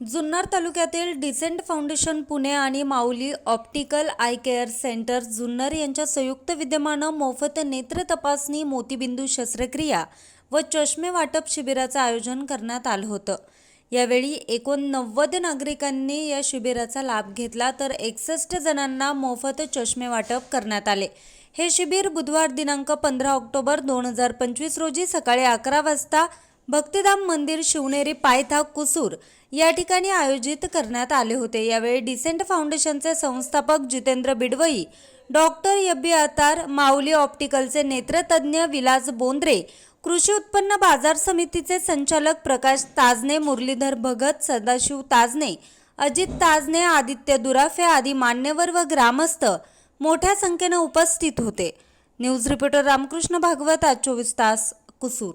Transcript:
जुन्नर तालुक्यातील decent foundation Pune आणि Mauli optical eye care centre Junnar यांच्या संयुक्त विद्यमानं मोफत नेत्र तपासणी मोतीबिंदू शस्त्रक्रिया व चष्मे वाटप शिबिराचं आयोजन करण्यात आलं होतं. यावेळी एकोणनव्वद नागरिकांनी या शिबिराचा लाभ घेतला तर एकसष्ट जणांना मोफत चष्मे वाटप करण्यात आले. हे शिबिर बुधवार दिनांक पंधरा ऑक्टोबर दोन हजार पंचवीस रोजी सकाळी अकरा वाजता भक्तिधाम मंदिर शिवनेरी पायथा कुसूर या ठिकाणी आयोजित करण्यात आले होते. यावेळी डिसेंट फाउंडेशनचे संस्थापक जितेंद्र बिडवई डॉक्टर यब्बी अतार माऊली ऑप्टिकलचे नेत्रतज्ञ विलास बोंद्रे कृषी उत्पन्न बाजार समितीचे संचालक प्रकाश ताजने मुरलीधर भगत सदाशिव ताजने अजित ताजने आदित्य दुराफे आदी मान्यवर व ग्रामस्थ मोठ्या संख्येनं उपस्थित होते. न्यूज रिपोर्टर रामकृष्ण भागवत आज चोवीस तास कुसूर.